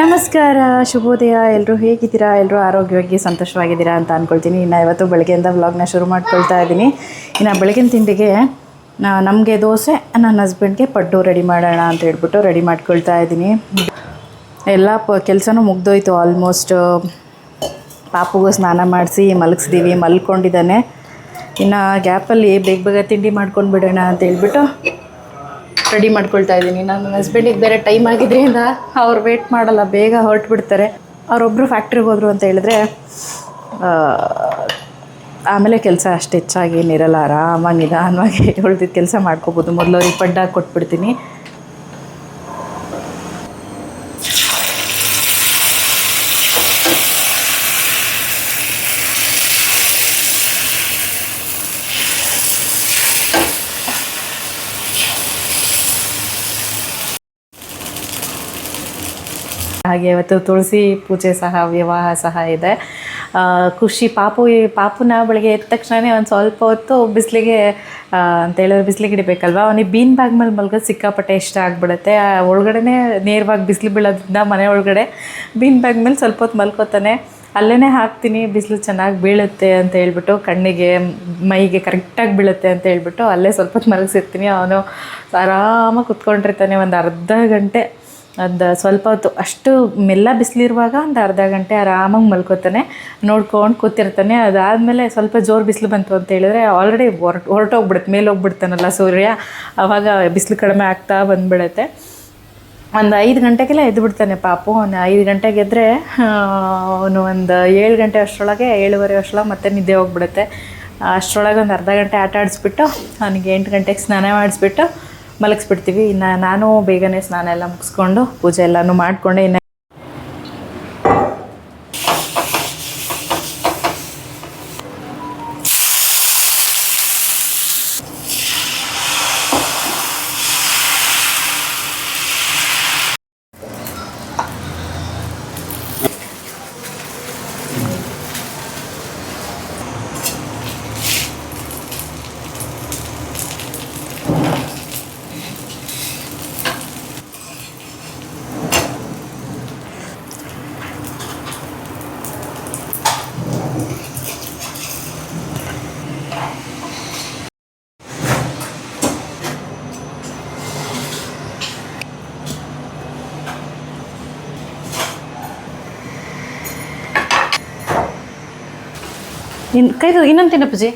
ನಮಸ್ಕಾರ, ಶುಭೋದಯ. ಎಲ್ಲರೂ ಹೇಗಿದ್ದೀರಾ? ಎಲ್ಲರೂ ಆರೋಗ್ಯವಾಗಿ, ಸಂತೋಷವಾಗಿದ್ದೀರಾ ಅಂತ ಅಂದ್ಕೊಳ್ತೀನಿ ಇನ್ನು ಇವತ್ತು ಬೆಳಗ್ಗೆಯಿಂದ ವ್ಲಾಗ್ನ ಶುರು ಮಾಡ್ಕೊಳ್ತಾ ಇದ್ದೀನಿ. ಇನ್ನು ಬೆಳಗಿನ ತಿಂಡಿಗೆ ನಮಗೆ ದೋಸೆ, ನನ್ನ ಹಸ್ಬೆಂಡ್ಗೆ ಪಡ್ಡು ರೆಡಿ ಮಾಡೋಣ ಅಂತ ಹೇಳ್ಬಿಟ್ಟು ರೆಡಿ ಮಾಡ್ಕೊಳ್ತಾ ಇದ್ದೀನಿ. ಎಲ್ಲ ಪ, ಕೆಲಸನೂ ಮುಗ್ದೋಯ್ತು. ಆಲ್ಮೋಸ್ಟ್ ಪಾಪುಗೂ ಸ್ನಾನ ಮಾಡಿಸಿ, ಮಲಗಿಸಿದೀವಿ, ಮಲ್ಕೊಂಡಿದ್ದಾನೆ. ಇನ್ನು ಗ್ಯಾಪಲ್ಲಿ ಬೇಗ ಬೇಗ ತಿಂಡಿ ಮಾಡ್ಕೊಂಡು ಬಿಡೋಣ ಅಂತ ಹೇಳ್ಬಿಟ್ಟು ರೆಡಿ ಮಾಡ್ಕೊಳ್ತಾ ಇದ್ದೀನಿ. ನನ್ನ ಹಸ್ಬೆಂಡಿಗೆ ಬೇರೆ ಟೈಮ್ ಆಗಿದ್ದರಿಂದ ಅವ್ರು ವೇಟ್ ಮಾಡಲ್ಲ, ಬೇಗ ಹೊರಟು ಬಿಡ್ತಾರೆ ಅವರೊಬ್ಬರು ಫ್ಯಾಕ್ಟ್ರಿಗೆ ಹೋದರು ಅಂತ ಹೇಳಿದ್ರೆ ಆಮೇಲೆ ಕೆಲಸ ಅಷ್ಟು ಹೆಚ್ಚಾಗಿ ಏನಿರಲ್ಲ, ಆರಾಮಾಗಿ ನಿಧಾನವಾಗಿ ಉಳ್ದಿದ್ದ ಕೆಲಸ ಮಾಡ್ಕೋಬೋದು. ಮೊದಲು ಅವ್ರಿಗೆ ಪಡ್ಡಾಗಿ ಕೊಟ್ಬಿಡ್ತೀನಿ. ಹಾಗೆ ಇವತ್ತು ತುಳಸಿ ಪೂಜೆ ಸಹ, ವಿವಾಹ ಸಹ ಇದೆ. ಖುಷಿ ಪಾಪು ಪಾಪುನ ಬೆಳಗ್ಗೆ ಎದ್ದ ತಕ್ಷಣವೇ ಒಂದು ಸ್ವಲ್ಪ ಹೊತ್ತು ಬಿಸಿಲಿಗೆ ಅಂತ ಹೇಳಿದ್ರೆ ಬಿಸಿಲಿಗೆ ಇಡಬೇಕಲ್ವ ಅವನಿಗೆ ಬೀನ್ ಬ್ಯಾಗ್ ಮೇಲೆ ಮಲ್ಗೋದು ಸಿಕ್ಕಾಪಟ್ಟೆ ಇಷ್ಟ ಆಗಿಬಿಡುತ್ತೆ. ಒಳಗಡೆ ನೇರವಾಗಿ ಬಿಸಿಲು ಬೀಳೋದ್ರಿಂದ ಮನೆ ಒಳಗಡೆ ಬೀನ್ ಬ್ಯಾಗ್ ಮೇಲೆ ಸ್ವಲ್ಪ ಹೊತ್ತು ಮಲ್ಕೋತಾನೆ. ಅಲ್ಲೇ ಹಾಕ್ತೀನಿ, ಬಿಸಿಲು ಚೆನ್ನಾಗಿ ಬೀಳುತ್ತೆ ಅಂತ ಹೇಳ್ಬಿಟ್ಟು, ಕಣ್ಣಿಗೆ, ಮೈಗೆ ಕರೆಕ್ಟಾಗಿ ಬೀಳುತ್ತೆ ಅಂತ ಹೇಳ್ಬಿಟ್ಟು ಅಲ್ಲೇ ಸ್ವಲ್ಪ ಹೊತ್ತು ಮಲಗಿಸಿರ್ತೀನಿ. ಅವನು ಆರಾಮಾಗಿ ಕುತ್ಕೊಂಡಿರ್ತಾನೆ ಒಂದು ಅರ್ಧ ಗಂಟೆ. ಒಂದು ಸ್ವಲ್ಪ ಹೊತ್ತು ಅಷ್ಟು ಮೆಲ್ಲ ಬಿಸಿಲಿರುವಾಗ ಒಂದು ಅರ್ಧ ಗಂಟೆ ಆರಾಮಾಗಿ ಮಲ್ಕೋತಾನೆ, ನೋಡ್ಕೊಂಡು ಕೂತಿರ್ತಾನೆ. ಅದಾದಮೇಲೆ ಸ್ವಲ್ಪ ಜೋರು ಬಿಸಿಲು ಬಂತು ಅಂತ ಹೇಳಿದ್ರೆ ಆಲ್ರೆಡಿ ಹೊರಟು ಹೊರಟೋಗ್ಬಿಡುತ್ತೆ ಮೇಲೆ ಹೋಗ್ಬಿಡ್ತಾನಲ್ಲ ಸೂರ್ಯ. ಆವಾಗ ಬಿಸಿಲು ಕಡಿಮೆ ಆಗ್ತಾ ಬಂದ್ಬಿಡುತ್ತೆ. ಒಂದು ಐದು ಗಂಟೆಗೆಲ್ಲ ಎದ್ದು ಬಿಡ್ತಾನೆ ಪಾಪು. ಅವನು ಐದು ಗಂಟೆಗೆ ಎದ್ದರೆ ಅವನು ಒಂದು ಏಳು ಗಂಟೆ ಅಷ್ಟರೊಳಗೆ, ಏಳುವರೆ ಅಷ್ಟರೊಳಗೆ ಮತ್ತೆ ನಿದ್ದೆ ಹೋಗ್ಬಿಡುತ್ತೆ. ಅಷ್ಟರೊಳಗೆ ಒಂದು ಅರ್ಧ ಗಂಟೆ ಆಟ ಆಡಿಸ್ಬಿಟ್ಟು ಅವನಿಗೆ ಎಂಟು ಗಂಟೆಗೆ ಸ್ನಾನ ಮಾಡಿಸ್ಬಿಟ್ಟು ಮಲಗಿಸ್ಬಿಡ್ತೀವಿ. ಇನ್ನು ನಾನು ಬೇಗನೆ ಸ್ನಾನ ಎಲ್ಲ ಮುಗಿಸ್ಕೊಂಡು ಪೂಜೆ ಎಲ್ಲನೂ ಮಾಡಿಕೊಂಡೆ. ಇನ್ನು ಇನ್ನು ಕೈದು ಇನ್ನೊಂದು ತಿನ್ನ ಪೂಜೆ.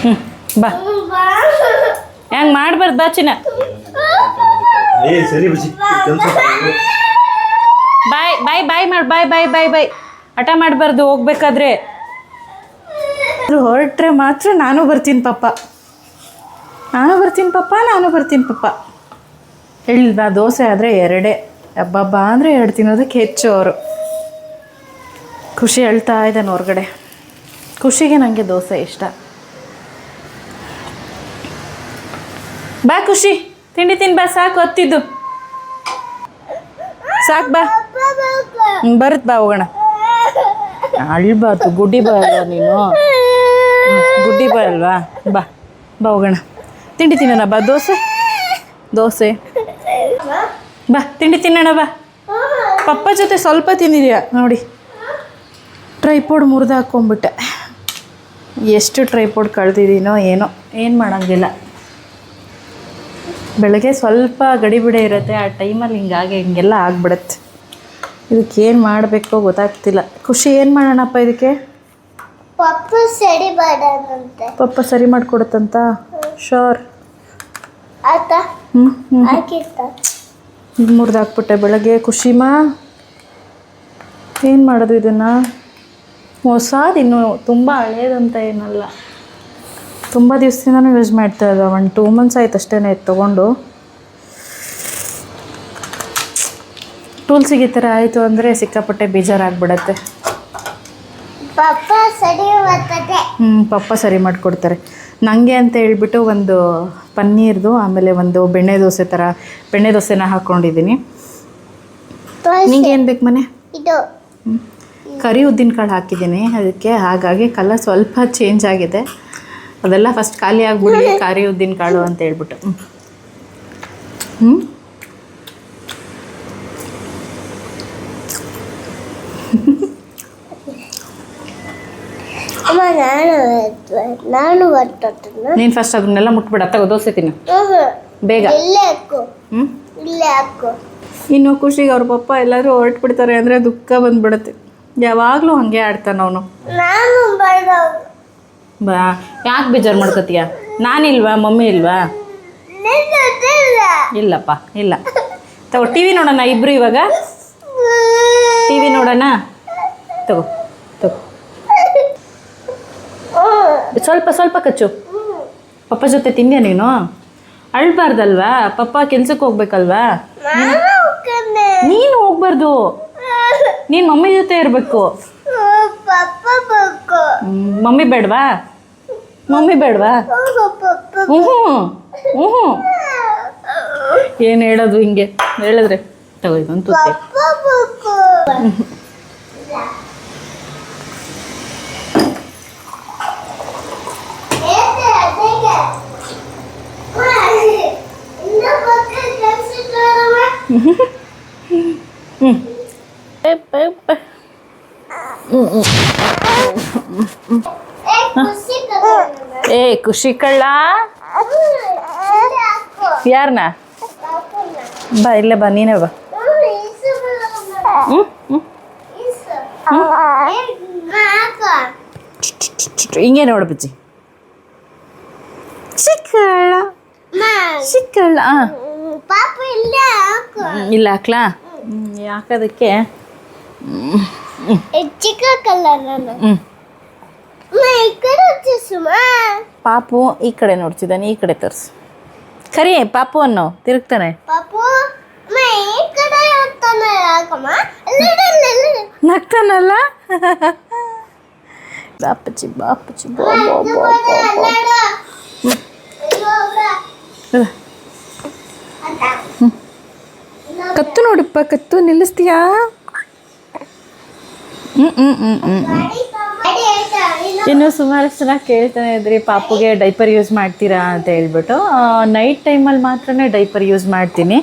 ಹ್ಞೂ ಬಾ. ಹೆಂಗೆ ಮಾಡ್ಬಾರ್ದು ಬಾ ಚಿನ್ನ. ಬಾಯ್ ಬಾಯ್ ಬಾಯ್ ಮಾಡಿ ಬಾಯ್ ಬಾಯ್ ಬಾಯ್ ಬಾಯ್. ಹಠ ಮಾಡಬಾರ್ದು ಹೋಗ್ಬೇಕಾದ್ರೆ. ಹೊರಟ್ರೆ ಮಾತ್ರ ನಾನು ಬರ್ತೀನಿ ಪಪ್ಪ ನಾನು ಬರ್ತೀನಿ ಪಪ್ಪ ನಾನು ಬರ್ತೀನಿ ಪಪ್ಪ ಹೇಳಿಲ್ವಾ ದೋಸೆ ಆದರೆ ಎರಡೇ, ಹಬ್ಬಬ್ಬ ಅಂದರೆ ಎರಡು ತಿನ್ನೋದಕ್ಕೆ ಹೆಚ್ಚು ಅವರು. ಖುಷಿ ಹೇಳ್ತಾ ಇದ್ದಾನೆ ಹೊರಗಡೆ. ಖುಷಿಗೆ ನನಗೆ ದೋಸೆ ಇಷ್ಟ. ಬಾ ಖುಷಿ, ತಿಂಡಿ ತಿನ್ ಬಾ, ಸಾಕು ಹೊತ್ತಿದ್ದು. ಸಾಕು ಬಾ. ಬರುತ್ತೆ ಬರುತ್ ಬಾ ಹೋಗೋಣ. ಅಳ್ಬಾರ್ದು ಗುಡ್ಡಿ ಬಾ ನೀನು? ಗುಡ್ಡಿ ಬಾ ಅಲ್ವಾ? ಬಾ ಬಾ ಹೋಗೋಣ. ತಿಂಡಿ ತಿನ್ನೋಣ, ಬಾ, ದೋಸೆ? ದೋಸೆ. ಬಾ, ತಿಂಡಿ ತಿನ್ನೋಣ, ಬಾ. ಪಪ್ಪ ಜೊತೆ ಸ್ವಲ್ಪ ತಿಂದಿದ್ಯಾ? ನೋಡಿ. ಟ್ರೈಪೋಡ್ ಮುರಿದು ಹಾಕ್ಕೊಂಬಿಟ್ಟೆ ಎಷ್ಟು ಟ್ರೈಪೋಡ್ ಕಳೆದಿದ್ದೀನೋ ಏನೋ, ಏನು ಮಾಡೋಂಗಿಲ್ಲ. ಬೆಳಗ್ಗೆ ಸ್ವಲ್ಪ ಗಡಿಬಿಡೆ ಇರುತ್ತೆ, ಆ ಟೈಮಲ್ಲಿ ಹಿಂಗಾಗಿ ಹಿಂಗೆಲ್ಲ ಆಗ್ಬಿಡತ್ತೆ. ಇದಕ್ಕೆ ಏನು ಮಾಡಬೇಕೋ ಗೊತ್ತಾಗ್ತಿಲ್ಲ. ಖುಷಿ ಏನು ಮಾಡೋಣಪ್ಪ ಇದಕ್ಕೆ? ಪಪ್ಪು ಸರಿ ಪಪ್ಪ ಸರಿ ಮಾಡಿಕೊಡುತ್ತಂತ? ಶೋರ್ ಆತ ಹ್ಞೂ ಹ್ಞೂ ಮುರಿದು ಹಾಕ್ಬಿಟ್ಟೆ ಬೆಳಗ್ಗೆ ಖುಷಿಮಾ? ಏನು ಮಾಡೋದು ಇದನ್ನು? ಹೊಸಾದ ಇನ್ನು ತುಂಬ ಹಳೇದಂತ ಏನಲ್ಲ. ತುಂಬ ದಿವಸದಿಂದನೂ ಯೂಸ್ ಮಾಡ್ತಾ ಇದ್ದ ಒಂದು ಟೂ ಮಂತ್ಸ್ ಆಯ್ತು ಅಷ್ಟೇ ತೊಗೊಂಡು. ಟೂಲ್ಸಿಗೆ ಈ ಥರ ಆಯಿತು ಅಂದರೆ ಸಿಕ್ಕಾಪಟ್ಟೆ ಬೇಜಾರಾಗ್ಬಿಡತ್ತೆ. ಪಪ್ಪ ಸರಿ ಬರ್ತದೆ. ಹ್ಞೂ ಪಪ್ಪ ಸರಿ ಮಾಡಿಕೊಡ್ತಾರೆ. ನನಗೆ ಅಂತ ಹೇಳ್ಬಿಟ್ಟು ಒಂದು ಪನ್ನೀರ್ದು ಆಮೇಲೆ ಒಂದು ಬೆಣ್ಣೆ ದೋಸೆ ಥರ ಬೆಣ್ಣೆ ದೋಸೆನ ಹಾಕ್ಕೊಂಡಿದ್ದೀನಿ ನಿಂಗೆ ಏನು ಬೇಕು ಮನೆ? ಇದು. ಕರಿ ಉದ್ದಿನ ಕಾಳು ಹಾಕಿದ್ದೀನಿ. ಅದಕ್ಕೆ ಹಾಗಾಗಿ ಕಲರ್ ಸ್ವಲ್ಪ ಚೇಂಜ್ ಆಗಿದೆ. ಅದೆಲ್ಲ ಫಸ್ಟ್ ಖಾಲಿ ಆಗ್ಬಿಡಿ ಕರಿ ಉದ್ದಿನ ಕಾಳು ಅಂತ ಹೇಳ್ಬಿಟ್ಟು. ಹ್ಞೂ ಅಮ್ಮ ನಾನು ನಾನು ಫಸ್ಟ್ ಅದನ್ನೆಲ್ಲ ಮುಟ್ಬಿಡ ತಗೋ ದೋಸೆ ತಿನ್ನು. ಬೇಗ. ಇಲ್ಲೇ ಹಾಕು. ಹ್ಞೂ ಇಲ್ಲೇ ಹಾಕು. ಇನ್ನು ಖುಷಿಗೆ ಅವ್ರ ಪಪ್ಪ ಎಲ್ಲರೂ ಹೊರಟ್ಬಿಡ್ತಾರೆ ಅಂದರೆ ದುಃಖ ಬಂದ್ಬಿಡುತ್ತೆ. ಯಾವಾಗಲೂ ಹಾಗೆ ಆಡ್ತಾನೆ ಅವನು. ನಾನು ಬರ್ದ ಬಾ ಯಾಕೆ ಬೇಜಾರು ಮಾಡ್ಕೋತೀಯ? ನಾನಿಲ್ವಾ? ಮಮ್ಮಿ ಇಲ್ವಾ? ಇಲ್ಲಪ್ಪ ಇಲ್ಲ. ತಗೋ ಟಿ ವಿ ನೋಡೋಣ ಇಬ್ರು ಇವಾಗ? ಟಿ ವಿ ನೋಡೋಣ? ತಗೋ ತಗೋ. ಸ್ವಲ್ಪ ಸ್ವಲ್ಪ ಕಚ್ಚು. ಪಪ್ಪ ಜೊತೆ ತಿಂದೆ ನೀನು? ಅಳ್ಬಾರ್ದಲ್ವಾ? ಪಪ್ಪ ಕೆಲ್ಸಕ್ಕೆ ಹೋಗ್ಬೇಕಲ್ವಾ? ನಾನು ಹೋಗ್ಬಾರ್ದು. ನೀನು ಮಮ್ಮಿ ಜೊತೆ ಇರಬೇಕು. ಮಮ್ಮಿ ಬೇಡವಾ? ಮಮ್ಮಿ ಬೇಡವಾ? ಹ್ಞೂ ಹ್ಞೂ ಏನು ಹೇಳೋದು ಹಿಂಗೆ? ಹೇಳಿದ್ರೆ ತಗೋ ಇದೊಂದು ഇങ്ങനെ ഓടിപ്പിച്ചേ ಆ ಇಲ್ಲ ಹಾಕ್ಲಾ ಹಾಕೋದಕ್ಕೆ ಪಾಪು ಈ ಕಡೆ ನೋಡ್ತಿದ್ದಾನೆ ಈ ಕಡೆ ತೋರಿಸು ಕರಿ ಪಾಪು ಅನ್ನೋ ತಿರುಗ್ತಾನೆ ನಗ್ತಾನಲ್ಲ ಬಾಪಚಿ ಬಾಪಚಿ ಬಾಬಾ ಬಾಬಾ ಕತ್ತು ನೋಡಪ್ಪ ಕತ್ತು ನಿಲ್ಲಿಸ್ತೀಯಾ ಹ್ಞೂ ಹ್ಞೂ ಹ್ಞೂ ಹ್ಞೂ ಗಾಡಿ ತಗೊಂಡ್- ಗಾಡಿ ಆಯ್ತಾ? ಇನ್ನು ಸುಮಾರು ಜನ ಕೇಳ್ತಾನೆ ಇದ್ರಿ, ಪಾಪುಗೆ ಡೈಪರ್ ಯೂಸ್ ಮಾಡ್ತೀರಾ? ಅಂತ ಹೇಳ್ಬಿಟ್ಟು ನೈಟ್ ಟೈಮಲ್ಲಿ ಮಾತ್ರನೇ ಡೈಪರ್ ಯೂಸ್ ಮಾಡ್ತೀನಿ.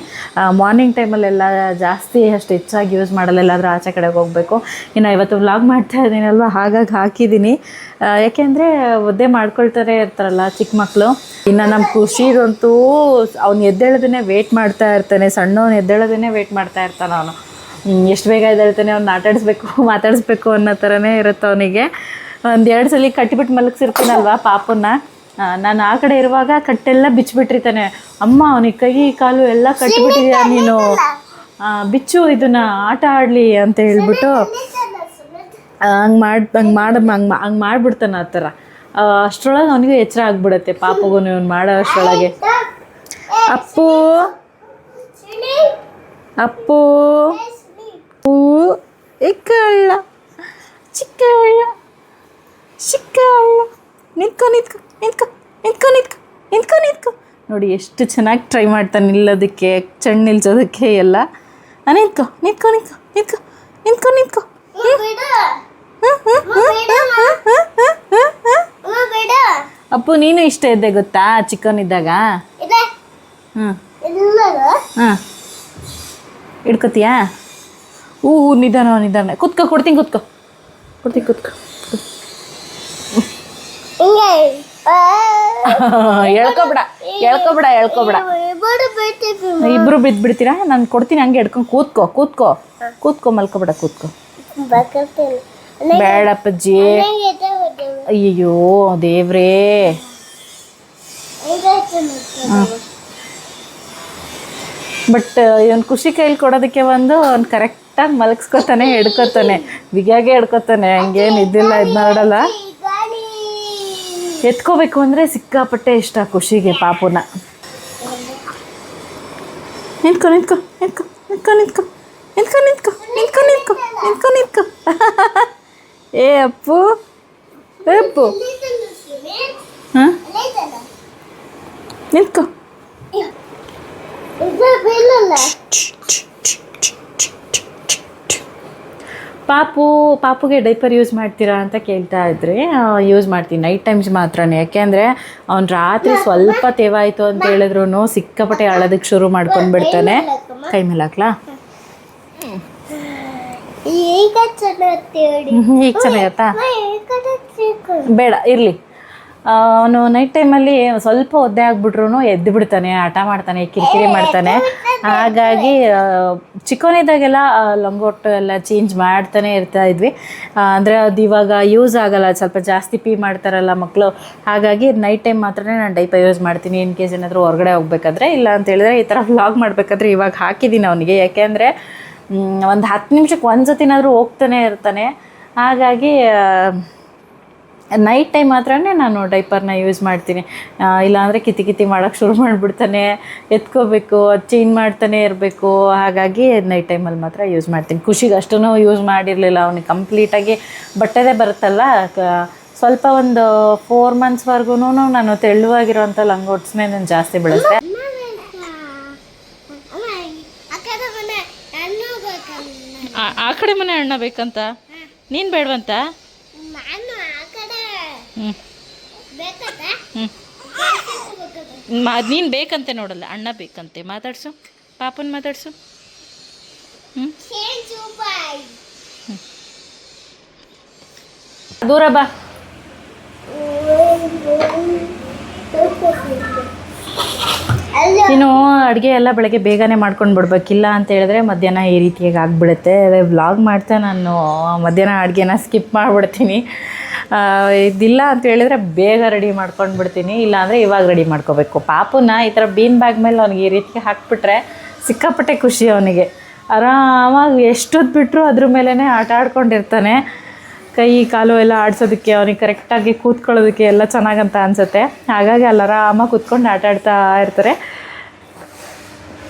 ಮಾರ್ನಿಂಗ್ ಟೈಮಲ್ಲೆಲ್ಲ ಜಾಸ್ತಿ ಅಷ್ಟು ಹೆಚ್ಚಾಗಿ ಯೂಸ್ ಮಾಡಲ್ಲ, ಎಲ್ಲಾದರೂ ಆಚೆ ಕಡೆಗೆ ಹೋಗಬೇಕು. ಇನ್ನು ಇವತ್ತು ವ್ಲಾಗ್ ಮಾಡ್ತಾ ಇದ್ದೀನಲ್ವ, ಹಾಗಾಗಿ ಹಾಕಿದ್ದೀನಿ. ಯಾಕೆಂದರೆ ಒದ್ದೆ ಮಾಡ್ಕೊಳ್ತಾರೆ ಇರ್ತಾರಲ್ಲ ಚಿಕ್ಕ ಮಕ್ಕಳು ಇನ್ನು ನಮ್ಮ ಖುಷಿಗಂತೂ ಅವ್ನು ಎದ್ದೇಳೋದನ್ನೇ ವೇಟ್ ಮಾಡ್ತಾ ಇರ್ತಾನೆ, ಸಣ್ಣವನು ಎದ್ದೇಳೋದನ್ನೇ ವೇಟ್ ಮಾಡ್ತಾ ಇರ್ತಾನೆ ಅವನು. ಎಷ್ಟು ಬೇಗ ಎದ್ದೇಳ್ತಾನೆ, ಅವ್ನು ಆಟಾಡಿಸ್ಬೇಕು ಮಾತಾಡಿಸ್ಬೇಕು ಅನ್ನೋ ಥರನೇ ಇರುತ್ತೆ ಅವನಿಗೆ. ಒಂದು ಎರಡು ಸಲ ಕಟ್ಟಿಬಿಟ್ಟು ಮಲಗಿಸಿರ್ತೀನಲ್ವ ಪಾಪನ್ನ? ನಾನು ಆ ಕಡೆ ಇರುವಾಗ ಕಟ್ಟೆಲ್ಲ ಬಿಚ್ಚಿಬಿಟ್ಟಿರ್ತಾನೆ. ಅಮ್ಮ, ಅವನಿಗೆ ಕೈ, ಕಾಲು ಎಲ್ಲ ಕಟ್ಟಿಬಿಟ್ಟಿದ್ಯಾ ನೀನು? ಬಿಚ್ಚು ಇದನ್ನ, ಆಟ ಆಡಲಿ ಅಂತ ಹೇಳ್ಬಿಟ್ಟು ಹಂಗೆ ಮಾಡಿ, ಹಂಗೆ ಮಾಡ, ಹಂಗೆ ಹಂಗೆ ಮಾಡಿಬಿಡ್ತಾನೆ ಆ ಥರ. ಅಷ್ಟರೊಳಗೆ ಅವನಿಗೆ ಎಚ್ಚರ ಆಗ್ಬಿಡುತ್ತೆ ಪಾಪಗೂ ಇವ್ನು ಮಾಡೋ ಅಷ್ಟರೊಳಗೆ. ಅಪ್ಪು? ಅಪ್ಪು. ಪೂ ಇಕ್ಕಳ್ಳ ಚಿಕ್ಕಳ್ಳ ಚಿಕ್ಕಳ್ಳ ನಿಂತ್ಕೊ ನಿಂತ್ಕೊ ನಿಂತ್ಕೊ ನಿಂತ್ಕೊ ನಿಂತ್ಕೊ ನಿಂತ್ಕೊ ನಿಂತ್ಕೊ. ನೋಡಿ ಎಷ್ಟು ಚೆನ್ನಾಗಿ ಟ್ರೈ ಮಾಡ್ತಾನೆ ನಿಲ್ಲೋದಕ್ಕೆ ಚಣ್ಣು ನಿಲ್ಸೋದಕ್ಕೆ ಎಲ್ಲ. ನಾನು ನಿಂತ್ಕೊ ನಿಂತ್ಕೊ ನಿಂತ್ಕೊ ನಿಂತ್ಕೊ ನಿಂತ್ಕೊ ನಿಂತ್ಕೊ. ಅಪ್ಪು ನೀನು ಇಷ್ಟ ಇದ್ದೆ ಗೊತ್ತಾ ಇದೆ. ಹ್ಞೂ? ಹಾಂ. ಇಡ್ಕೊತೀಯಾ ಹೂ ನಿಧಾನ ನಿಧಾನ. ಕುತ್ಕೊ ಕೊಡ್ತೀನಿ ಕುತ್ಕೊ. ಕೊಡ್ತೀನಿ ಕುತ್ಕೋ ಹಿಂಗೆ. ಆ. ಎಳ್ಕೊಬೇಡ, ಎಳ್ಕೊಬಿಡ ಎಳ್ಕೊಬಿಡ. ಇಬ್ರು ಬಿದ್ದು ಬಿಡ್ತೀರಾ ನಾನು ಕೊಡ್ತೀನಿ, ಹಂಗೆ ಎಡ್ಕೊಂಡು ಕೂತ್ಕೋ ಕೂತ್ಕೋ ಕೂತ್ಕೋ, ಮಲ್ಕೊಬಿಡ, ಕೂತ್ಕೋ. ಬೇಡಪ್ಪಜ್ಜಿ ಅಯ್ಯೋ ದೇವ್ರೇ ಬಟ್, ಇವನ್ ಖುಷಿ ಕೈಲಿ ಕೊಡೋದಕ್ಕೆ ಒಂದು ಅವ್ನು ಕರೆಕ್ಟಾಗಿ ಮಲಗಿಸ್ಕೊತಾನೆ ಹಿಡ್ಕೊತಾನೆ ಬಿಗಿಯಾಗೆ ಹಿಡ್ಕೊತಾನೆ ಹಂಗೇನು ಇದ್ದಿಲ್ಲ ಇದು ಮಾಡಲ್ಲ. ಎತ್ಕೋಬೇಕು ಅಂದರೆ ಸಿಕ್ಕಾಪಟ್ಟೆ ಇಷ್ಟ ಖುಷಿಗೆ ಪಾಪುನ ನಿಂತ್ಕೊ ನಿಂತ್ಕೊ ನಿಂತ್ಕೊ ನಿಂತ್ಕೊ ನಿಂತ್ಕೊ ನಿಂತ್ಕೊ ನಿಂತ್ಕೊ ನಿಂತ್ಕೊ ನಿಂತ್ಕೊ ನಿಂತ್ಕೊ ನಿಂತ್ಕೊ ಏ ಅಪ್ಪು ಅಪ್ಪು. ಹಾಂ. ನಿಂತ್ಕೊ ಇದು ಬೀಳಲ್ಲ. ಪಾಪು ಪಾಪುಗೆ ಡೈಪರ್ ಯೂಸ್ ಮಾಡ್ತೀರಾ ಅಂತ ಕೇಳ್ತಾ ಇದ್ರಿ ಯೂಸ್ ಮಾಡ್ತೀನಿ. ನೈಟ್ ಟೈಮ್ಸ್ ಮಾತ್ರನೇ. ಯಾಕೆಂದ್ರೆ ಅವ್ನು ರಾತ್ರಿ ಸ್ವಲ್ಪ ತೇವಾಯಿತು ಅಂತ ಹೇಳಿದ್ರು ಸಿಕ್ಕಾಪಟ್ಟೆ ಅಳೋದಕ್ಕೆ ಶುರು ಮಾಡ್ಕೊಂಡು ಬಿಡ್ತಾನೆ ಕೈ ಮೇಲೆ ಹಾಕ್ಲಾ? ಈಗ ಚೆನ್ನಾಗಿ ಬೇಡ ಇರಲಿ. ಅವನು ನೈಟ್ ಟೈಮಲ್ಲಿ ಸ್ವಲ್ಪ ಒದ್ದೆ ಆಗ್ಬಿಟ್ರು ಎದ್ದು ಬಿಡ್ತಾನೆ ಆಟ ಮಾಡ್ತಾನೆ ಕಿರಿಕಿರಿ ಮಾಡ್ತಾನೆ. ಹಾಗಾಗಿ ಚಿಕ್ಕವನಿದ್ದಾಗೆಲ್ಲ ಲಂಗೋಟ್ ಎಲ್ಲ ಚೇಂಜ್ ಮಾಡ್ತಾನೆ ಇರ್ತಾ ಇದ್ವಿ. ಅಂದರೆ ಅದು ಇವಾಗ ಯೂಸ್ ಆಗಲ್ಲ ಸ್ವಲ್ಪ ಜಾಸ್ತಿ ಪೀ ಮಾಡ್ತಾರಲ್ಲ ಮಕ್ಕಳು ಹಾಗಾಗಿ ನೈಟ್ ಟೈಮ್ ಮಾತ್ರ ನಾನು ಡೈಪ ಯೂಸ್ ಮಾಡ್ತೀನಿ. ಇನ್ ಕೇಸ್ ಏನಾದರೂ ಹೊರಗಡೆ ಹೋಗ್ಬೇಕಾದ್ರೆ ಇಲ್ಲ ಅಂತ ಹೇಳಿದ್ರೆ ಈ ಥರ ವ್ಲಾಗ್ ಮಾಡಬೇಕಾದ್ರೆ ಇವಾಗ ಹಾಕಿದ್ದೀನಿ ಅವನಿಗೆ. ಯಾಕೆಂದರೆ ಒಂದು ಹತ್ತು ನಿಮಿಷಕ್ಕೆ ಒಂದು ಸತಿನಾದರೂ ಹೋಗ್ತಾನೆ ಇರ್ತಾನೆ. ಹಾಗಾಗಿ ನೈಟ್ ಟೈಮ್ ಮಾತ್ರ ನಾನು ಡೈಪರ್ನ ಯೂಸ್ ಮಾಡ್ತೀನಿ. ಇಲ್ಲಾಂದರೆ ಕಿತಿ ಕಿತಿ ಮಾಡೋಕ್ಕೆ ಶುರು ಮಾಡಿಬಿಡ್ತಾನೆ ಎತ್ಕೋಬೇಕು ಅದು ಚೇಂಜ್ ಮಾಡ್ತಾನೆ ಇರಬೇಕು. ಹಾಗಾಗಿ ನೈಟ್ ಟೈಮಲ್ಲಿ ಮಾತ್ರ ಯೂಸ್ ಮಾಡ್ತೀನಿ. ಖುಷಿಗೆ ಅಷ್ಟೂ ಯೂಸ್ ಮಾಡಿರಲಿಲ್ಲ ಅವನಿಗೆ ಕಂಪ್ಲೀಟಾಗಿ ಬಟ್ಟೆದೇ ಬರುತ್ತಲ್ಲ ಕ- ಸ್ವಲ್ಪ ಒಂದು ಫೋರ್ ಮಂತ್ಸ್ವರೆಗೂ ನಾನು ತೆಳ್ಳುವಾಗಿರೋಂಥ ಲಂಗೋಟ್ಸ್ನೇ ನಾನು ಜಾಸ್ತಿ ಬೆಳೆಸ್ತೆ ಆ ಕಡೆ ಮನೆ ನಾನು ಬೇಕಲ್ಲ ಆ ಕಡೆ ಮನೆ ಅಣ್ಣ ಬೇಕಂತ? ನೀನು ಬೇಡವಂತ? ಹ್ಞೂ ನೀನು ಬೇಕಂತೆ ನೋಡಲ್ಲ ಅಣ್ಣ ಬೇಕಂತೆ. ಮಾತಾಡ್ಸು ಪಾಪನ ಮಾತಾಡ್ಸು. ಹ್ಞೂ ದೂರ ಬಾ. ಇನ್ನು ಅಡುಗೆ ಎಲ್ಲ ಬೆಳಗ್ಗೆ ಬೇಗನೆ ಮಾಡ್ಕೊಂಡು ಬಿಡ್ಬೇಕಿಲ್ಲ ಅಂತ ಹೇಳಿದ್ರೆ ಮಧ್ಯಾಹ್ನ ಈ ರೀತಿಯಾಗಿ ಆಗಿಬಿಡುತ್ತೆ. ವ್ಲಾಗ್ ಮಾಡ್ತಾ ನಾನು ಮಧ್ಯಾಹ್ನ ಅಡುಗೆನ ಸ್ಕಿಪ್ ಮಾಡಿಬಿಡ್ತೀನಿ. ಇದಿಲ್ಲ ಅಂತ ಹೇಳಿದ್ರೆ ಬೇಗ ರೆಡಿ ಮಾಡ್ಕೊಂಡು ಬಿಡ್ತೀನಿ. ಇಲ್ಲಾಂದರೆ ಇವಾಗ ರೆಡಿ ಮಾಡ್ಕೋಬೇಕು. ಪಾಪುನ ಈ ಥರ ಬೀನ್ ಬ್ಯಾಗ್ ಮೇಲೆ ಅವ್ನಿಗೆ ಈ ರೀತಿ ಹಾಕ್ಬಿಟ್ರೆ ಸಿಕ್ಕಾಪಟ್ಟೆ ಖುಷಿ ಅವನಿಗೆ. ಆರಾಮಾಗಿ ಎಷ್ಟೊತ್ತು ಬಿಟ್ಟರು ಅದ್ರ ಮೇಲೇ ಆಟ ಆಡ್ಕೊಂಡಿರ್ತಾನೆ. ಕೈ, ಕಾಲು ಎಲ್ಲ ಆಡ್ಸೋದಕ್ಕೆ ಅವ್ನಿಗೆ ಕರೆಕ್ಟಾಗಿ ಕೂತ್ಕೊಳ್ಳೋದಕ್ಕೆ ಎಲ್ಲ ಚೆನ್ನಾಗಂತ ಅನಿಸುತ್ತೆ. ಹಾಗಾಗಿ ಅಲ್ಲಿ ಆರಾಮಾಗಿ ಕೂತ್ಕೊಂಡು ಆಟ ಆಡ್ತಾ ಇರ್ತಾರೆ.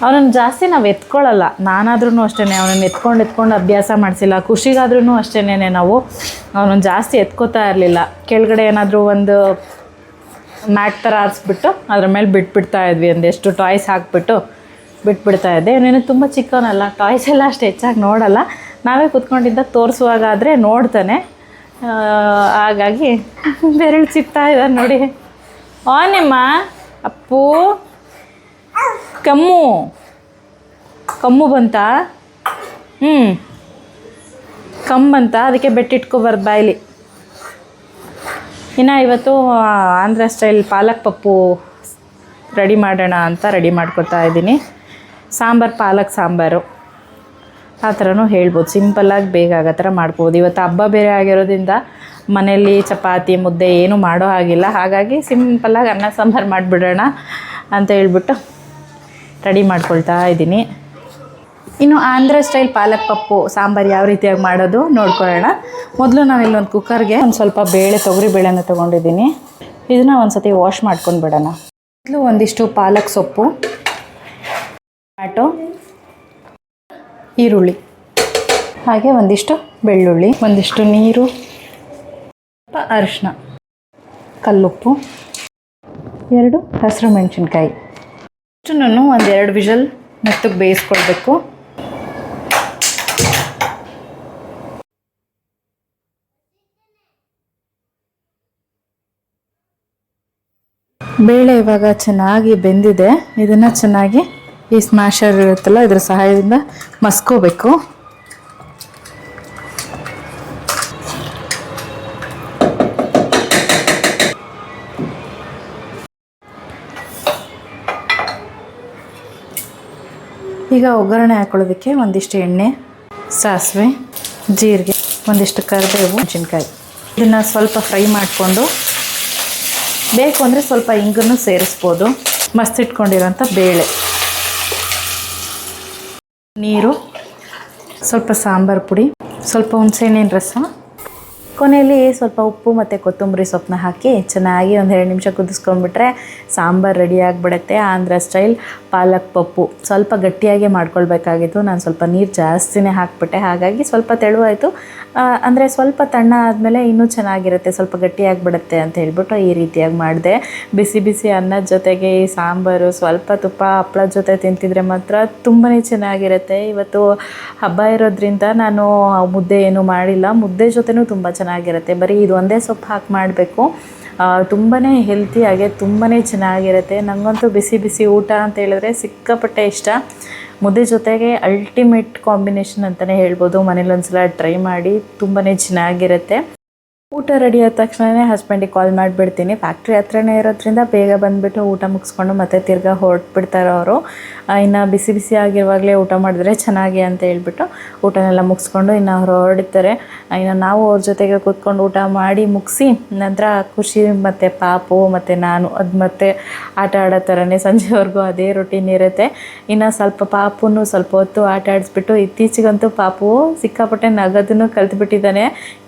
ಅವನನ್ನು ಜಾಸ್ತಿ ನಾವು ಎತ್ಕೊಳ್ಳಲ್ಲ. ನಾನಾದ್ರೂ ಅಷ್ಟೇ ಅವನನ್ನು ಎತ್ಕೊಂಡು ಎತ್ಕೊಂಡು ಅಭ್ಯಾಸ ಮಾಡಿಸಿಲ್ಲ. ಖುಷಿಗಾದ್ರೂ ಅಷ್ಟೇನೆ ನಾವು. ಅವನನ್ನು ಜಾಸ್ತಿ ಎತ್ಕೋತಾ ಇರಲಿಲ್ಲ. ಕೆಳಗಡೆ ಏನಾದರೂ ಒಂದು ಮ್ಯಾಟ್ ಥರ ಆರಿಸ್ಬಿಟ್ಟು ಅದ್ರ ಮೇಲೆ ಬಿಟ್ಬಿಡ್ತಾ ಇದ್ವಿ ಒಂದೆಷ್ಟು ಟಾಯ್ಸ್ ಹಾಕ್ಬಿಟ್ಟು ಬಿಟ್ಬಿಡ್ತಾ ಇದ್ದೆ. ನೀನು ತುಂಬ ಚಿಕ್ಕವನಲ್ಲ. ಟಾಯ್ಸ್ ಎಲ್ಲ ಅಷ್ಟು ಹೆಚ್ಚಾಗಿ ನೋಡಲ್ಲ. ನಾವೇ ಕುತ್ಕೊಂಡಿದ್ದ ತೋರಿಸುವಾಗಾದರೆ ನೋಡ್ತಾನೆ. ಹಾಗಾಗಿ ಬೆರಳು ಚಿಕ್ತಾ ಇದ್ದಾನೆ ನೋಡಿ. ಆನೆಮ್ಮ ಅಪ್ಪು. ಕಮ್ಮು. ಕಮ್ಮು ಬಂತ? ಹ್ಞೂ ಕಮ್ಮಂತ ಅದಕ್ಕೆ ಬೆಟ್ಟಿಟ್ಕೊಬಾರ್ದು ಬಾಯ್ಲಿ. ಇನ್ನು ಇವತ್ತು ಆಂಧ್ರ ಸ್ಟೈಲ್ ಪಾಲಕ್ ಪಪ್ಪು ರೆಡಿ ಮಾಡೋಣ ಅಂತ ರೆಡಿ ಮಾಡ್ಕೊತಾ ಇದ್ದೀನಿ. ಸಾಂಬಾರು ಪಾಲಕ್ ಸಾಂಬಾರು. ಆ ಥರನೂ ಹೇಳ್ಬೋದು. ಸಿಂಪಲ್ಲಾಗಿ ಬೇಗ ಆಗೋ ಥರ ಮಾಡ್ಬೋದು. ಇವತ್ತು ಹಬ್ಬ ಬೇರೆ ಆಗಿರೋದ್ರಿಂದ ಮನೆಯಲ್ಲಿ ಚಪಾತಿ, ಮುದ್ದೆ ಏನೂ ಮಾಡೋ ಹಾಗಿಲ್ಲ. ಹಾಗಾಗಿ ಸಿಂಪಲ್ಲಾಗಿ ಅನ್ನ ಸಾಂಬಾರು ಮಾಡಿಬಿಡೋಣ ಅಂತ ಹೇಳ್ಬಿಟ್ಟು ರೆಡಿ ಮಾಡ್ಕೊಳ್ತಾ ಇದ್ದೀನಿ. ಇನ್ನು ಆಂಧ್ರ ಸ್ಟೈಲ್ ಪಾಲಕ್ ಪಪ್ಪು, ಸಾಂಬಾರು ಯಾವ ರೀತಿಯಾಗಿ ಮಾಡೋದು ನೋಡ್ಕೊಳ್ಳೋಣ. ಮೊದಲು ನಾನು ಇಲ್ಲೊಂದು ಕುಕ್ಕರ್ಗೆ ಒಂದು ಸ್ವಲ್ಪ ಬೇಳೆ, ತೊಗರಿ ಬೇಳೆನ ತೊಗೊಂಡಿದ್ದೀನಿ. ಇದನ್ನು ಒಂದು ಸತಿ ವಾಶ್ ಮಾಡ್ಕೊಂಡು ಬಿಡೋಣ ಮೊದಲು ಒಂದಿಷ್ಟು ಪಾಲಕ್ ಸೊಪ್ಪು ಟೊಮ್ಯಾಟೊ ಈರುಳ್ಳಿ. ಹಾಗೆ ಒಂದಿಷ್ಟು ಬೆಳ್ಳುಳ್ಳಿ, ಒಂದಿಷ್ಟು ನೀರು, ಸ್ವಲ್ಪ ಅರಿಶಿನ ಕಲ್ಲುಪ್ಪು, ಎರಡು ಹಸಿರು ಮೆಣಸಿನ್ಕಾಯಿ. ಇಷ್ಟನ್ನು ಒಂದೆರಡು ವಿಷಲ್ ಮೆತ್ತಗೆ ಬೇಯಿಸ್ಕೊಳ್ಬೇಕು. ಬೇಳೆ ಇವಾಗ ಚೆನ್ನಾಗಿ ಬೆಂದಿದೆ. ಇದನ್ನು ಚೆನ್ನಾಗಿ ಈ ಸ್ಮ್ಯಾಶರ್ ಇರುತ್ತಲ್ಲ, ಇದ್ರ ಸಹಾಯದಿಂದ ಮಸ್ಕೋಬೇಕು. ಈಗ ಒಗ್ಗರಣೆ ಹಾಕೊಳ್ಳೋದಕ್ಕೆ ಒಂದಿಷ್ಟು ಎಣ್ಣೆ, ಸಾಸಿವೆ, ಜೀರಿಗೆ, ಒಂದಿಷ್ಟು ಕರಿಬೇವು, ಮೆಣಸಿನ್ಕಾಯಿ. ಇದನ್ನು ಸ್ವಲ್ಪ ಫ್ರೈ ಮಾಡಿಕೊಂಡು, ಬೇಕು ಅಂದರೆ ಸ್ವಲ್ಪ ಇಂಗನ್ನು ಸೇರಿಸ್ಬೋದು. ಮಸ್ತಿಟ್ಕೊಂಡಿರೋಂಥ ಬೇಳೆ. ನೀರು ಸ್ವಲ್ಪ ಸಾಂಬಾರು ಪುಡಿ ಸ್ವಲ್ಪ ಹುಣಸೆಹಣ್ಣಿನ ರಸ ಕೊನೆಯಲ್ಲಿ ಸ್ವಲ್ಪ ಉಪ್ಪು ಮತ್ತು ಕೊತ್ತಂಬರಿ ಸೊಪ್ಪನ್ನ ಹಾಕಿ ಚೆನ್ನಾಗಿ ಒಂದು ಎರಡು ನಿಮಿಷ ಕುದಿಸ್ಕೊಂಡ್ಬಿಟ್ರೆ ಸಾಂಬಾರು ರೆಡಿ ಆಗಿಬಿಡುತ್ತೆ. ಆಂಧ್ರ ಸ್ಟೈಲ್ ಪಾಲಕ್ ಪಪ್ಪು. ಸ್ವಲ್ಪ ಗಟ್ಟಿಯಾಗಿ ಮಾಡ್ಕೊಳ್ಬೇಕಾಗಿತ್ತು. ನಾನು ಸ್ವಲ್ಪ ನೀರು ಜಾಸ್ತಿನೇ ಹಾಕ್ಬಿಟ್ಟೆ. ಹಾಗಾಗಿ ಸ್ವಲ್ಪ ತೆಳುವಾಯಿತು. ಅಂದರೆ ಸ್ವಲ್ಪ ತಣ್ಣ ಆದಮೇಲೆ ಇನ್ನೂ ಚೆನ್ನಾಗಿರುತ್ತೆ. ಸ್ವಲ್ಪ ಗಟ್ಟಿಯಾಗಿಬಿಡುತ್ತೆ ಅಂತ ಹೇಳ್ಬಿಟ್ಟು ಈ ರೀತಿಯಾಗಿ ಮಾಡಿದೆ. ಬಿಸಿ ಬಿಸಿ ಅನ್ನದ ಜೊತೆಗೆ ಈ ಸಾಂಬಾರು, ಸ್ವಲ್ಪ ತುಪ್ಪ ಹಪ್ಪಳ ಜೊತೆ ತಿಂತಿದ್ರೆ ಮಾತ್ರ ತುಂಬಾ ಚೆನ್ನಾಗಿರುತ್ತೆ. ಇವತ್ತು ಹಬ್ಬ ಇರೋದ್ರಿಂದ ನಾನು ಮುದ್ದೆ ಏನು ಮಾಡಿಲ್ಲ. ಮುದ್ದೆ ಜೊತೆನೂ ತುಂಬ ಚೆನ್ನಾಗಿರುತ್ತೆ. ಬರೀ ಇದು ಒಂದೇ ಸೊಪ್ಪು ಹಾಕಿ ಮಾಡಬೇಕು. ತುಂಬಾ ಹೆಲ್ತಿಯಾಗೆ ತುಂಬಾ ಚೆನ್ನಾಗಿರುತ್ತೆ. ನನಗಂತೂ ಬಿಸಿ ಬಿಸಿ ಊಟ ಅಂತ ಹೇಳಿದ್ರೆ ಸಿಕ್ಕಾಪಟ್ಟೆ ಇಷ್ಟ. ಮುದ್ದೆ ಜೊತೆಗೆ ಅಲ್ಟಿಮೇಟ್ ಕಾಂಬಿನೇಷನ್ ಅಂತಲೇ ಹೇಳ್ಬೋದು. ಮನೇಲಿ ಒಂದ್ಸಲ ಟ್ರೈ ಮಾಡಿ ತುಂಬಾ ಚೆನ್ನಾಗಿರುತ್ತೆ. ಊಟ ರೆಡಿ ಆದ ತಕ್ಷಣವೇ ಹಸ್ಬೆಂಡಿಗೆ ಕಾಲ್ ಮಾಡಿಬಿಡ್ತೀನಿ. ಫ್ಯಾಕ್ಟ್ರಿ ಹತ್ರನೇ ಇರೋದ್ರಿಂದ ಬೇಗ ಬಂದುಬಿಟ್ಟು ಊಟ ಮುಗಿಸ್ಕೊಂಡು ಮತ್ತೆ ತಿರ್ಗಾ ಹೊರಟ್ಬಿಡ್ತಾರೆ ಅವರು. ಇನ್ನು ಬಿಸಿ ಬಿಸಿ ಆಗಿರುವಾಗಲೇ ಊಟ ಮಾಡಿದ್ರೆ ಚೆನ್ನಾಗಿ ಅಂತ ಹೇಳ್ಬಿಟ್ಟು ಊಟನೆಲ್ಲ ಮುಗಿಸ್ಕೊಂಡು ಇನ್ನು ಅವ್ರು ಹೊರಡ್ತಾರೆ. ಇನ್ನು ನಾವು ಅವ್ರ ಜೊತೆಗೆ ಕೂತ್ಕೊಂಡು ಊಟ ಮಾಡಿ ಮುಗಿಸಿ ನಂತರ ಖುಷಿ ಮತ್ತು ಪಾಪು ಮತ್ತು ನಾನು ಅದು ಮತ್ತೆ ಆಟ ಆಡೋ ಥರನೇ ಸಂಜೆವರೆಗೂ ಅದೇ ರೊಟೀನ್ ಇರುತ್ತೆ. ಇನ್ನು ಸ್ವಲ್ಪ ಪಾಪುನು ಸ್ವಲ್ಪ ಹೊತ್ತು ಆಟ ಆಡಿಸ್ಬಿಟ್ಟು ಇತ್ತೀಚೆಗಂತೂ ಪಾಪು ಸಿಕ್ಕಾಪಟ್ಟೆ ನಗೋದನ್ನು ಕಲ್ತ್ಬಿಟ್ಟಿದ್ದಾನೆ.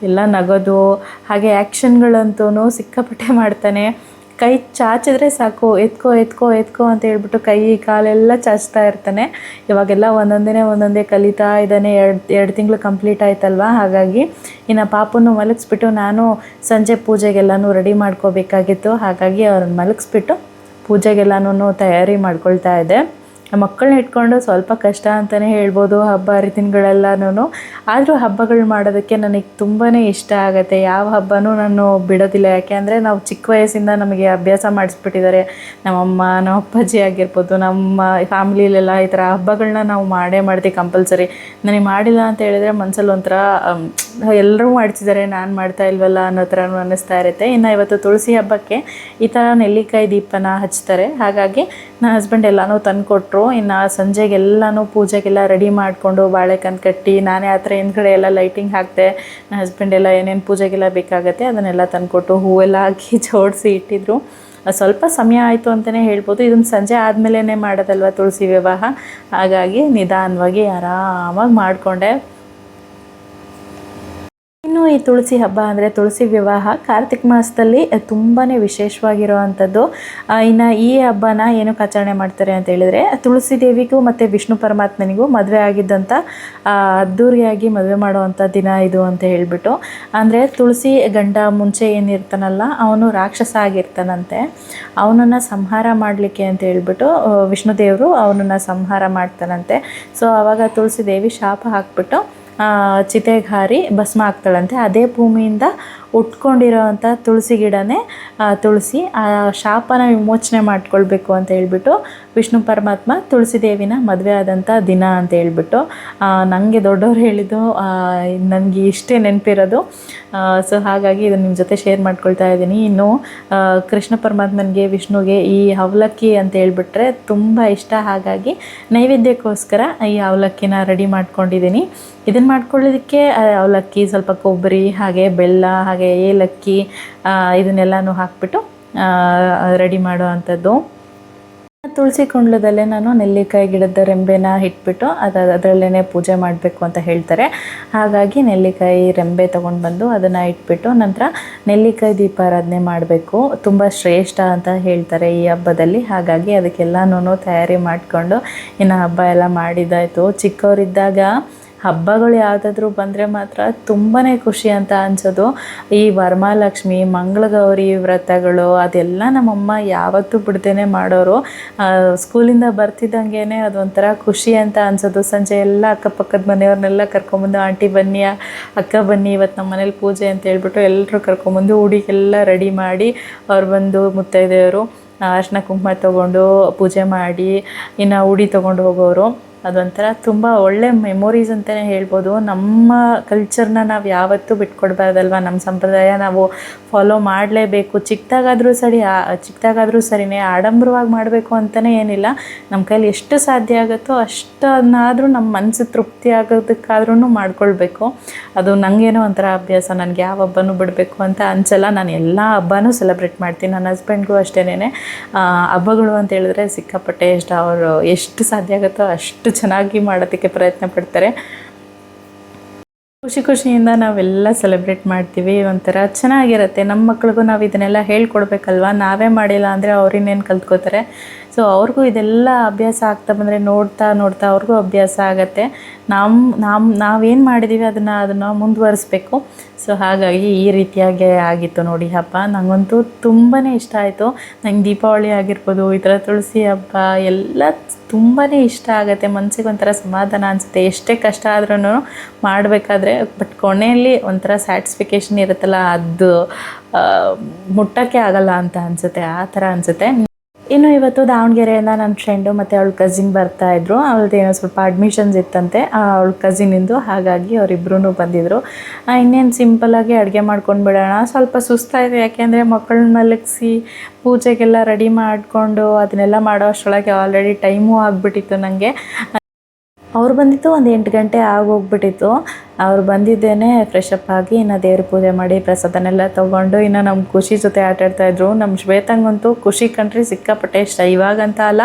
ಎಲ್ಲ ನಗೋದು ಹಾಗೆ ಆ್ಯಕ್ಷನ್ಗಳಂತೂ ಸಿಕ್ಕಾಪಟ್ಟೆ ಮಾಡ್ತಾನೆ. ಕೈ ಚಾಚಿದ್ರೆ ಸಾಕು, ಎತ್ಕೋ ಎತ್ಕೋ ಎತ್ಕೋ ಅಂತ ಹೇಳ್ಬಿಟ್ಟು ಕೈ, ಕಾಲೆಲ್ಲ ಚಾಚ್ತಾ ಇರ್ತಾನೆ. ಇವಾಗೆಲ್ಲ ಒಂದೊಂದೇ ಒಂದೊಂದೇ ಕಲಿತಾ ಇದ್ದಾನೆ. ಎರಡು ಎರಡು ತಿಂಗಳು ಕಂಪ್ಲೀಟ್ ಆಯ್ತಲ್ವಾ? ಹಾಗಾಗಿ ಇನ್ನು ಪಾಪನ್ನು ಮಲಗಿಸ್ಬಿಟ್ಟು ನಾನು ಸಂಜೆ ಪೂಜೆಗೆಲ್ಲನೂ ರೆಡಿ ಮಾಡ್ಕೋಬೇಕಾಗಿತ್ತು. ಹಾಗಾಗಿ ಅವ್ರನ್ನ ಮಲಗಿಸ್ಬಿಟ್ಟು ಪೂಜೆಗೆಲ್ಲನೂ ತಯಾರಿ ಮಾಡ್ಕೊಳ್ತಾ ಇದ್ದೆ. ಮಕ್ಕಳನ್ನ ಇಟ್ಕೊಂಡು ಸ್ವಲ್ಪ ಕಷ್ಟ ಅಂತಲೇ ಹೇಳ್ಬೋದು ಹಬ್ಬ ಹರಿದಿನಗಳೆಲ್ಲನೂ ಆದರೂ ಹಬ್ಬಗಳು ಮಾಡೋದಕ್ಕೆ ನನಗೆ ತುಂಬಾ ಇಷ್ಟ ಆಗುತ್ತೆ. ಯಾವ ಹಬ್ಬನೂ ನಾನು ಬಿಡೋದಿಲ್ಲ. ಯಾಕೆ ಅಂದರೆ ನಾವು ಚಿಕ್ಕ ವಯಸ್ಸಿಂದ ನಮಗೆ ಅಭ್ಯಾಸ ಮಾಡಿಸ್ಬಿಟ್ಟಿದ್ದಾರೆ. ನಮ್ಮಮ್ಮ ನಮ್ಮ ಅಪ್ಪಾಜಿ ಆಗಿರ್ಬೋದು, ನಮ್ಮ ಫ್ಯಾಮ್ಲಿಲೆಲ್ಲ ಈ ಥರ ಹಬ್ಬಗಳನ್ನ ನಾವು ಮಾಡೇ ಮಾಡ್ತೀವಿ ಕಂಪಲ್ಸರಿ. ನನಗೆ ಮಾಡಿಲ್ಲ ಅಂತ ಹೇಳಿದ್ರೆ ಮನಸ್ಸಲ್ಲಿ ಒಂಥರ ಎಲ್ಲರೂ ಮಾಡ್ತಿದ್ದಾರೆ, ನಾನು ಮಾಡ್ತಾ ಇಲ್ವಲ್ಲ ಅನ್ನೋ ಥರ ಅನ್ನಿಸ್ತಾ ಇರುತ್ತೆ. ಇನ್ನು ಇವತ್ತು ತುಳಸಿ ಹಬ್ಬಕ್ಕೆ ಈ ಥರ ನೆಲ್ಲಿಕಾಯಿ ದೀಪನ ಹಚ್ತಾರೆ. ಹಾಗಾಗಿ ನನ್ನ ಹಸ್ಬೆಂಡ್ ಎಲ್ಲನೂ ಇನ್ನು ಸಂಜೆಗೆಲ್ಲನೂ ಪೂಜೆಗೆಲ್ಲ ರೆಡಿ ಮಾಡಿಕೊಂಡು ಬಾಳೆಕಂದು ಕಟ್ಟಿ ನಾನೇ ಆ ಥರ ಹಿಂದ್ಗಡೆ ಎಲ್ಲ ಲೈಟಿಂಗ್ ಹಾಕಿದೆ, ನನ್ನ ಹಸ್ಬೆಂಡ್ ಎಲ್ಲ ಏನೇನು ಪೂಜೆಗೆಲ್ಲ ಬೇಕಾಗುತ್ತೆ ಅದನ್ನೆಲ್ಲ ತಂದುಕೊಟ್ಟು ಹೂವೆಲ್ಲ ಹಾಕಿ ಜೋಡಿಸಿ ಇಟ್ಟಿದ್ರು. ಸ್ವಲ್ಪ ಸಮಯ ಆಯಿತು ಅಂತಲೇ ಹೇಳ್ಬೋದು. ಇದನ್ನು ಸಂಜೆ ಆದಮೇಲೆ ಮಾಡೋದಲ್ವ ತುಳಸಿ ವಿವಾಹ? ಹಾಗಾಗಿ ನಿಧಾನವಾಗಿ ಆರಾಮಾಗಿ ಮಾಡಿಕೊಂಡೆ. ಇನ್ನು ಈ ತುಳಸಿ ಹಬ್ಬ ಅಂದರೆ ತುಳಸಿ ವಿವಾಹ ಕಾರ್ತಿಕ್ ಮಾಸದಲ್ಲಿ ತುಂಬಾ ವಿಶೇಷವಾಗಿರುವಂಥದ್ದು. ಇನ್ನು ಈ ಹಬ್ಬನ ಏನಕ್ಕೆ ಆಚರಣೆ ಮಾಡ್ತಾರೆ ಅಂತ ಹೇಳಿದ್ರೆ, ತುಳಸಿ ದೇವಿಗೂ ಮತ್ತು ವಿಷ್ಣು ಪರಮಾತ್ಮನಿಗೂ ಮದುವೆ ಆಗಿದ್ದಂಥ ಅದ್ದೂರಿಯಾಗಿ ಮದುವೆ ಮಾಡುವಂಥ ದಿನ ಇದು ಅಂತ ಹೇಳಿಬಿಟ್ಟು. ಅಂದರೆ ತುಳಸಿ ಗಂಡ ಮುಂಚೆ ಏನಿರ್ತಾನಲ್ಲ, ಅವನು ರಾಕ್ಷಸ ಆಗಿರ್ತಾನಂತೆ. ಅವನನ್ನು ಸಂಹಾರ ಮಾಡಲಿಕ್ಕೆ ಅಂತ ಹೇಳ್ಬಿಟ್ಟು ವಿಷ್ಣು ದೇವರು ಅವನನ್ನು ಸಂಹಾರ ಮಾಡ್ತಾನಂತೆ. ಸೊ ಆವಾಗ ತುಳಸಿ ದೇವಿ ಶಾಪ ಹಾಕ್ಬಿಟ್ಟು ಚಿತೆಗೆ ಹಾರಿ ಭಸ್ಮ ಆಗ್ತಾಳಂತೆ. ಅದೇ ಭೂಮಿಯಿಂದ ಉಟ್ಕೊಂಡಿರೋವಂಥ ತುಳಸಿ ಗಿಡನೇ ತುಳಸಿ, ಆ, ಶಾಪನ ವಿಮೋಚನೆ ಮಾಡ್ಕೊಳ್ಬೇಕು ಅಂತ ಹೇಳ್ಬಿಟ್ಟು ವಿಷ್ಣು ಪರಮಾತ್ಮ ತುಳಸಿ ದೇವಿನ ಮದುವೆ ಆದಂಥ ದಿನ ಅಂತ ಹೇಳ್ಬಿಟ್ಟು ನನಗೆ ದೊಡ್ಡವ್ರು ಹೇಳಿದ್ದು ನನಗೆ ಇಷ್ಟೇ ನೆನಪಿರೋದು. ಸೊ ಹಾಗಾಗಿ ಇದನ್ನು ನಿಮ್ಮ ಜೊತೆ ಶೇರ್ ಮಾಡ್ಕೊಳ್ತಾ ಇದ್ದೀನಿ. ಇನ್ನು ಕೃಷ್ಣ ಪರಮಾತ್ಮನಿಗೆ, ವಿಷ್ಣುಗೆ ಈ ಅವಲಕ್ಕಿ ಅಂತ ಹೇಳ್ಬಿಟ್ರೆ ತುಂಬ ಇಷ್ಟ. ಹಾಗಾಗಿ ನೈವೇದ್ಯಕ್ಕೋಸ್ಕರ ಈ ಅವಲಕ್ಕಿನ ರೆಡಿ ಮಾಡ್ಕೊಂಡಿದ್ದೀನಿ. ಇದನ್ನು ಮಾಡ್ಕೊಳ್ಳೋದಕ್ಕೆ ಅವಲಕ್ಕಿ, ಸ್ವಲ್ಪ ಕೊಬ್ಬರಿ, ಹಾಗೆ ಬೆಲ್ಲ, ಹಾಗೆ ಏಲಕ್ಕಿ ಇದನ್ನೆಲ್ಲನೂ ಹಾಕ್ಬಿಟ್ಟು ರೆಡಿ ಮಾಡುವಂಥದ್ದು ತುಳಸಿ ಕುಂಡ್ಲದಲ್ಲೇ ನಾನು ನೆಲ್ಲಿಕಾಯಿ ಗಿಡದ ರೆಂಬೆನ ಇಟ್ಬಿಟ್ಟು ಅದು ಅದರಲ್ಲೇ ಪೂಜೆ ಮಾಡಬೇಕು ಅಂತ ಹೇಳ್ತಾರೆ. ಹಾಗಾಗಿ ನೆಲ್ಲಿಕಾಯಿ ರೆಂಬೆ ತೊಗೊಂಡು ಬಂದು ಅದನ್ನು ಇಟ್ಬಿಟ್ಟು ನಂತರ ನೆಲ್ಲಿಕಾಯಿ ದೀಪಾರಾಧನೆ ಮಾಡಬೇಕು. ತುಂಬ ಶ್ರೇಷ್ಠ ಅಂತ ಹೇಳ್ತಾರೆ ಈ ಹಬ್ಬದಲ್ಲಿ. ಹಾಗಾಗಿ ಅದಕ್ಕೆಲ್ಲನೂ ತಯಾರಿ ಮಾಡಿಕೊಂಡು ಇನ್ನು ಹಬ್ಬ ಎಲ್ಲ ಮಾಡಿದ್ದಾಯಿತು ಚಿಕ್ಕವರಿದ್ದಾಗ ಹಬ್ಬಗಳು ಯಾವುದಾದ್ರೂ ಬಂದರೆ ಮಾತ್ರ ತುಂಬಾ ಖುಷಿ ಅಂತ ಅನ್ಸೋದು. ಈ ವರಮಹಾಲಕ್ಷ್ಮಿ ಮಂಗಳಗೌರಿ ವ್ರತಗಳು ಅದೆಲ್ಲ ನಮ್ಮಮ್ಮ ಯಾವತ್ತೂ ಬಿಡ್ದೇ ಮಾಡೋರು. ಸ್ಕೂಲಿಂದ ಬರ್ತಿದ್ದಂಗೆ ಅದೊಂಥರ ಖುಷಿ ಅಂತ ಅನ್ಸೋದು. ಸಂಜೆ ಎಲ್ಲ ಅಕ್ಕಪಕ್ಕದ ಮನೆಯವ್ರನ್ನೆಲ್ಲ ಕರ್ಕೊಂಬಂದು, ಆಂಟಿ ಬನ್ನಿ, ಅಕ್ಕ ಬನ್ನಿ ಇವತ್ತು ನಮ್ಮ ಮನೇಲಿ ಪೂಜೆ ಅಂತ ಹೇಳ್ಬಿಟ್ಟು ಎಲ್ಲರೂ ಕರ್ಕೊಂಬಂದು ಹುಡುಗೆಲ್ಲ ರೆಡಿ ಮಾಡಿ ಅವ್ರು ಬಂದು ಮುತ್ತೈದೆಯವರು ಅರ್ಶಿನ ಕುಂಕುಮ ತೊಗೊಂಡು ಪೂಜೆ ಮಾಡಿ, ಇನ್ನು ಉಡಿ ತೊಗೊಂಡು ಹೋಗೋರು. ಅದೊಂಥರ ತುಂಬ ಒಳ್ಳೆ ಮೆಮೊರೀಸ್ ಅಂತಲೇ ಹೇಳ್ಬೋದು. ನಮ್ಮ ಕಲ್ಚರ್ನ ನಾವು ಯಾವತ್ತೂ ಬಿಟ್ಕೊಡ್ಬಾರ್ದಲ್ವ? ನಮ್ಮ ಸಂಪ್ರದಾಯ ನಾವು ಫಾಲೋ ಮಾಡಲೇಬೇಕು. ಚಿಕ್ಕದಾಗಾದರೂ ಸರಿ ಚಿಕ್ಕದಾಗಾದರೂ ಸರಿನೇ ಆಡಂಬರವಾಗಿ ಮಾಡಬೇಕು ಅಂತಲೇ ಏನಿಲ್ಲ. ನಮ್ಮ ಕೈಲಿ ಎಷ್ಟು ಸಾಧ್ಯ ಆಗುತ್ತೋ ಅಷ್ಟನ್ನಾದರೂ ನಮ್ಮ ಮನಸ್ಸು ತೃಪ್ತಿ ಆಗೋದಕ್ಕಾದ್ರೂ ಮಾಡ್ಕೊಳ್ಬೇಕು. ಅದು ನನಗೇನೋ ಒಂಥರ ಅಭ್ಯಾಸ, ನನಗೆ ಯಾವ ಹಬ್ಬನೂ ಬಿಡಬೇಕು ಅಂತ ಅನ್ಸಲ್ಲ. ನಾನು ಎಲ್ಲ ಹಬ್ಬನೂ ಸೆಲೆಬ್ರೇಟ್ ಮಾಡ್ತೀನಿ. ನನ್ನ ಹಸ್ಬೆಂಡ್ಗೂ ಅಷ್ಟೇನೆ ಹಬ್ಬಗಳು ಅಂತ ಹೇಳಿದ್ರೆ ಸಿಕ್ಕಾಪಟ್ಟೆ ಇಷ್ಟ ಅವರು ಎಷ್ಟು ಸಾಧ್ಯ ಆಗುತ್ತೋ ಅಷ್ಟು ಚೆನ್ನಾಗಿ ಮಾಡೋದಕ್ಕೆ ಪ್ರಯತ್ನ ಪಡ್ತಾರೆ. ಖುಷಿ ಖುಷಿಯಿಂದ ನಾವೆಲ್ಲ ಸೆಲೆಬ್ರೇಟ್ ಮಾಡ್ತೀವಿ, ಒಂಥರ ಚೆನ್ನಾಗಿರುತ್ತೆ. ನಮ್ಮ ಮಕ್ಳಿಗೂ ನಾವು ಇದನ್ನೆಲ್ಲ ಹೇಳ್ಕೊಡ್ಬೇಕಲ್ವ? ನಾವೇ ಮಾಡಿಲ್ಲ ಅಂದರೆ ಅವ್ರಿನ್ನೇನು ಕಲ್ತ್ಕೋತಾರೆ? ಸೊ ಅವ್ರಿಗೂ ಇದೆಲ್ಲ ಅಭ್ಯಾಸ ಆಗ್ತಾ ಬಂದರೆ ನೋಡ್ತಾ ನೋಡ್ತಾ ಅವ್ರಿಗೂ ಅಭ್ಯಾಸ ಆಗುತ್ತೆ. ನಮ್ಮ ನಮ್ಮ ನಾವೇನು ಮಾಡಿದ್ದೀವಿ ಅದನ್ನು ಅದನ್ನು ಮುಂದುವರಿಸ್ಬೇಕು. ಸೊ ಹಾಗಾಗಿ ಈ ರೀತಿಯಾಗಿ ಆಗಿತ್ತು ನೋಡಿ ಹಬ್ಬ. ನನಗಂತೂ ತುಂಬಾ ಇಷ್ಟ ಆಯಿತು. ನಂಗೆ ದೀಪಾವಳಿ ಆಗಿರ್ಬೋದು, ಈ ಥರ ತುಳಸಿ ಹಬ್ಬ ಎಲ್ಲ ತುಂಬಾ ಇಷ್ಟ ಆಗುತ್ತೆ. ಮನಸ್ಸಿಗೆ ಒಂಥರ ಸಮಾಧಾನ ಅನಿಸುತ್ತೆ. ಎಷ್ಟೇ ಕಷ್ಟ ಆದ್ರೂ ಮಾಡಬೇಕಾದ್ರೆ, ಬಟ್ ಕೊನೆಯಲ್ಲಿ ಒಂಥರ ಸ್ಯಾಟಿಸ್ಫಿಕೇಷನ್ ಇರುತ್ತಲ್ಲ, ಅದು ಮುಟ್ಟಕ್ಕೆ ಆಗಲ್ಲ ಅಂತ ಅನಿಸುತ್ತೆ. ಆ ಥರ ಅನಿಸುತ್ತೆ. ಇನ್ನು ಇವತ್ತು ದಾವಣಗೆರೆಯಿಂದ ನನ್ನ ಫ್ರೆಂಡು ಮತ್ತು ಅವಳ ಕಸಿನ್ ಬರ್ತಾ ಇದ್ರು. ಏನೋ ಸ್ವಲ್ಪ ಅಡ್ಮಿಷನ್ಸ್ ಇತ್ತಂತೆ. ಅವಳ ಕಸಿನಿಂದು ಹಾಗಾಗಿ ಅವರಿಬ್ಬರೂ ಬಂದಿದ್ದರು ಇನ್ನೇನು ಸಿಂಪಲ್ಲಾಗಿ ಅಡುಗೆ ಮಾಡ್ಕೊಂಡು ಬಿಡೋಣ. ಸ್ವಲ್ಪ ಸುಸ್ತಾಯಿದೆ ಯಾಕೆಂದರೆ ಮಕ್ಕಳನ್ನ ಮಲಗಿಸಿ, ಪೂಜೆಗೆಲ್ಲ ರೆಡಿ ಮಾಡಿಕೊಂಡು, ಅದನ್ನೆಲ್ಲ ಮಾಡೋ ಅಷ್ಟರೊಳಗೆ ಆಲ್ರೆಡಿ ಟೈಮೂ ಆಗಿಬಿಟ್ಟಿತ್ತು ನನಗೆ ಅವ್ರು ಬಂದಿತ್ತು ಒಂದು ಎಂಟು ಗಂಟೆ ಆಗೋಗ್ಬಿಟ್ಟಿತ್ತು. ಅವ್ರು ಬಂದಿದ್ದೇನೆ ಫ್ರೆಶ್ ಅಪ್ ಆಗಿ ಇನ್ನು ದೇವ್ರ ಪೂಜೆ ಮಾಡಿ ಪ್ರಸಾದನೆಲ್ಲ ತೊಗೊಂಡು ಇನ್ನು ನಮ್ಮ ಖುಷಿ ಜೊತೆ ಆಟಾಡ್ತಾ ಇದ್ರು. ನಮ್ಮ ಶ್ವೇತಂಗಂತೂ ಖುಷಿ ಕಂಡ್ರೆ ಸಿಕ್ಕಾಪಟ್ಟೆ ಇಷ್ಟ. ಇವಾಗಂತ ಅಲ್ಲ,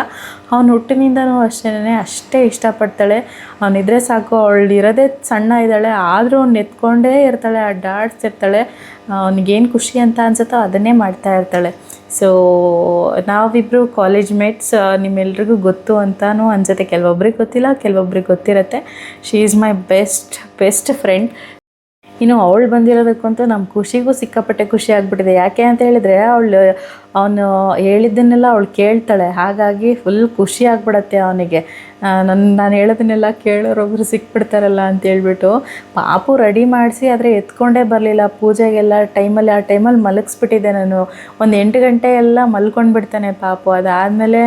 ಅವ್ನು ಹುಟ್ಟಿನಿಂದನೂ ಅಷ್ಟೇ ಅಷ್ಟೇ ಇಷ್ಟಪಡ್ತಾಳೆ. ಅವನಿದ್ರೆ ಸಾಕು, ಅವಳು ಇರೋದೇ ಸಣ್ಣ ಇದ್ದಾಳೆ, ಆದರೂ ಅವ್ನು ಎತ್ಕೊಂಡೇ ಇರ್ತಾಳೆ, ಅಡ್ಡಾಡ್ತಿರ್ತಾಳೆ. ಅವ್ನಿಗೇನು ಖುಷಿ ಅಂತ ಅನ್ಸುತ್ತೋ ಅದನ್ನೇ ಮಾಡ್ತಾ ಇರ್ತಾಳೆ. ಸೊ ನಾವಿಬ್ಬರು ಕಾಲೇಜ್ ಮೇಟ್ಸ್ ನಿಮ್ಮೆಲ್ರಿಗೂ ಗೊತ್ತು ಅಂತಲೂ ಅನ್ಸುತ್ತೆ. ಕೆಲವೊಬ್ರಿಗೆ ಗೊತ್ತಿಲ್ಲ, ಕೆಲವೊಬ್ರಿಗೆ ಗೊತ್ತಿರುತ್ತೆ. She is my best best friend ಇನ್ನು ಅವಳು ಬಂದಿರೋದಕ್ಕಂತೂ ನಮ್ಮ ಖುಷಿಗೂ ಸಿಕ್ಕಾಪಟ್ಟೆ ಖುಷಿ ಆಗಿಬಿಟ್ಟಿದೆ. ಯಾಕೆ ಅಂತ ಹೇಳಿದ್ರೆ, ಅವಳು ಅವನು ಹೇಳಿದ್ದನ್ನೆಲ್ಲ ಅವಳು ಕೇಳ್ತಾಳೆ. ಹಾಗಾಗಿ ಫುಲ್ ಖುಷಿ ಆಗ್ಬಿಡತ್ತೆ ಅವನಿಗೆ. ನನ್ನ ನಾನು ಹೇಳೋದನ್ನೆಲ್ಲ ಕೇಳೋರೊಬ್ಬರು ಸಿಕ್ಬಿಡ್ತಾರಲ್ಲ ಅಂತ ಹೇಳ್ಬಿಟ್ಟು ಪಾಪು ರೆಡಿ ಮಾಡಿಸಿ ಆದರೆ ಎತ್ಕೊಂಡೇ ಬರಲಿಲ್ಲ. ಪೂಜೆಗೆಲ್ಲ ಟೈಮಲ್ಲಿ ಆ ಟೈಮಲ್ಲಿ ಮಲಗಿಸ್ಬಿಟ್ಟಿದ್ದೆ ನಾನು. ಒಂದು ಎಂಟು ಗಂಟೆ ಎಲ್ಲ ಮಲ್ಕೊಂಡು ಬಿಡ್ತಾನೆ ಪಾಪು. ಅದಾದಮೇಲೆ